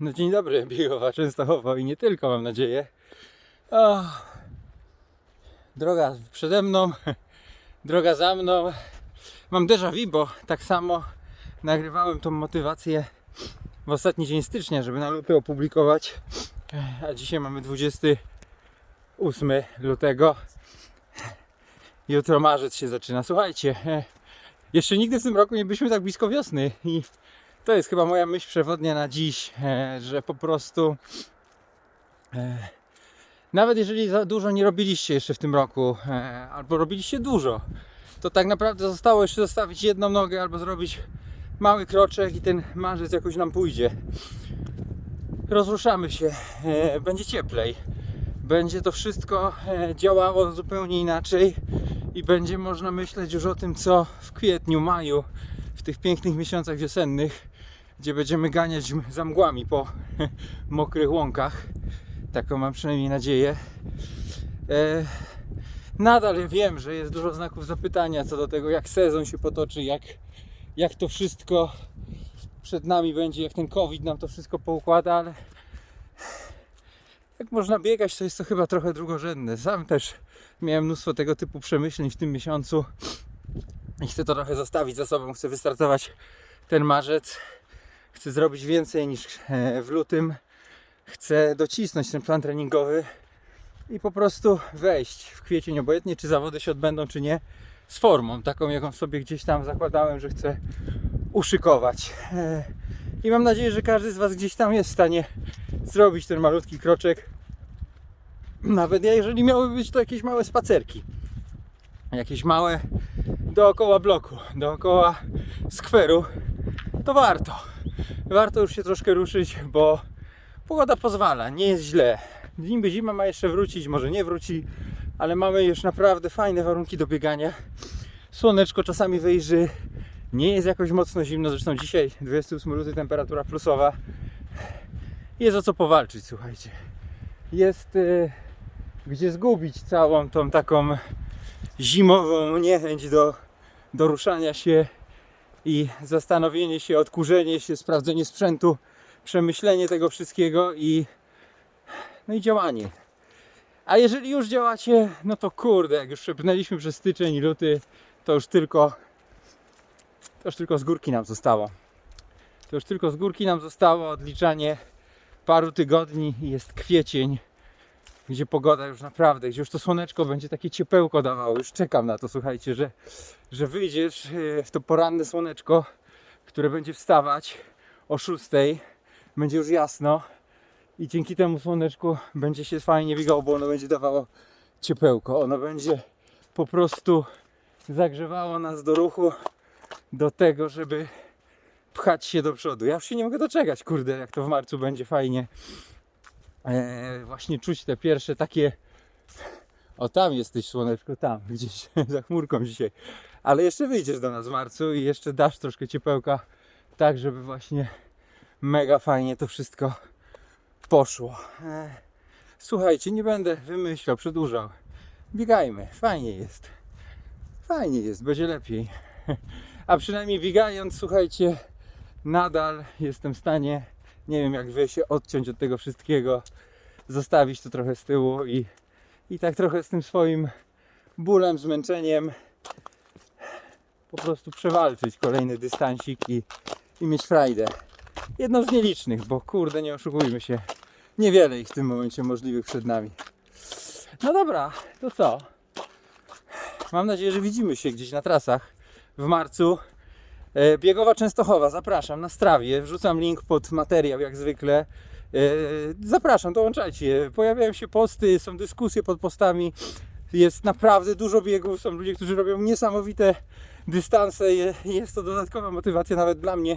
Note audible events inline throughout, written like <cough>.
No dzień dobry, <laughs> Biegowa Częstochowo i nie tylko, mam nadzieję. O, droga przede mną, <laughs> droga za mną. Mam déjà vu, bo tak samo nagrywałem tą motywację w ostatni dzień stycznia, żeby na luty opublikować. A dzisiaj mamy 28 lutego. Jutro marzec się zaczyna. Słuchajcie, e, jeszcze nigdy w tym roku nie byliśmy tak blisko wiosny i to jest chyba moja myśl przewodnia na dziś, e, że po prostu e, nawet jeżeli za dużo nie robiliście jeszcze w tym roku, e, albo robiliście dużo, to tak naprawdę zostało jeszcze zostawić jedną nogę albo zrobić mały kroczek i ten marzec jakoś nam pójdzie. Rozruszamy się, będzie cieplej, będzie to wszystko działało zupełnie inaczej i będzie można myśleć już o tym, co w kwietniu, maju, w tych pięknych miesiącach wiosennych, gdzie będziemy ganiać za mgłami po <laughs> mokrych łąkach. Taką mam przynajmniej nadzieję. E, nadal wiem, że jest dużo znaków zapytania co do tego, jak sezon się potoczy, jak, jak to wszystko przed nami będzie, jak ten COVID nam to wszystko poukłada, ale jak można biegać, to jest to chyba trochę drugorzędne. Sam też miałem mnóstwo tego typu przemyśleń w tym miesiącu i chcę to trochę zostawić za sobą. Chcę wystartować ten marzec. Chcę zrobić więcej niż <laughs> w lutym. Chcę docisnąć ten plan treningowy i po prostu wejść w kwiecień, obojętnie czy zawody się odbędą, czy nie, z formą, taką jaką sobie gdzieś tam zakładałem, że chcę uszykować. E, I mam nadzieję, że każdy z Was gdzieś tam jest w stanie zrobić ten malutki kroczek. Nawet jeżeli miały być to jakieś małe spacerki. Jakieś małe dookoła bloku, dookoła skweru, to warto. Warto już się troszkę ruszyć, bo pogoda pozwala, nie jest źle. Niby zima ma jeszcze wrócić, może nie wróci, ale mamy już naprawdę fajne warunki do biegania. Słoneczko czasami wyjrzy, nie jest jakoś mocno zimno, zresztą dzisiaj 28 luty temperatura plusowa. Jest o co powalczyć, słuchajcie. Jest y, gdzie zgubić całą tą taką zimową niechęć do, do ruszania się i zastanowienie się, odkurzenie się, sprawdzenie sprzętu, przemyślenie tego wszystkiego i no i działanie. A jeżeli już działacie, no to kurde, jak już przepnęliśmy przez styczeń i luty, to już tylko to już tylko z górki nam zostało. To już tylko z górki nam zostało odliczanie paru tygodni i jest kwiecień, gdzie pogoda już naprawdę, gdzie już to słoneczko będzie takie ciepełko dawało. Już czekam na to, słuchajcie, że, że wyjdziesz e, w to poranne słoneczko, które będzie wstawać o 6, będzie już jasno i dzięki temu słoneczku będzie się fajnie biegało, bo ono będzie dawało ciepełko. Ono będzie po prostu zagrzewało nas do ruchu, do tego, żeby pchać się do przodu. Ja już się nie mogę doczekać, kurde, jak to w marcu będzie fajnie. Eee, właśnie czuć te pierwsze takie. O, tam jesteś, słoneczko, tam, gdzieś <laughs> za chmurką dzisiaj. Ale jeszcze wyjdziesz do nas w marcu i jeszcze dasz troszkę ciepełka, tak żeby właśnie mega fajnie to wszystko poszło. Eee, słuchajcie, nie będę wymyślał, przedłużał. Biegajmy, fajnie jest. Fajnie jest, będzie lepiej. <laughs> A przynajmniej biegając, słuchajcie, nadal jestem w stanie, nie wiem jak wy, się odciąć od tego wszystkiego, zostawić to trochę z tyłu i, i tak trochę z tym swoim bólem, zmęczeniem po prostu przewalczyć kolejny dystansik i, i mieć frajdę. Jedną z nielicznych, bo kurde, nie oszukujmy się, niewiele ich w tym momencie możliwych przed nami. No dobra, to co? Mam nadzieję, że widzimy się gdzieś na trasach w marcu. E, Biegowa Częstochowa, zapraszam na strawie. Wrzucam link pod materiał jak zwykle. E, Zapraszam, dołączajcie. Pojawiają się posty, są dyskusje pod postami. Jest naprawdę dużo biegów, są ludzie, którzy robią niesamowite dystanse. Je- Jest to dodatkowa motywacja nawet dla mnie,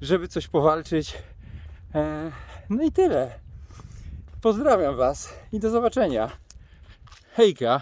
żeby coś powalczyć. E, No i tyle. Pozdrawiam Was i do zobaczenia. Hejka.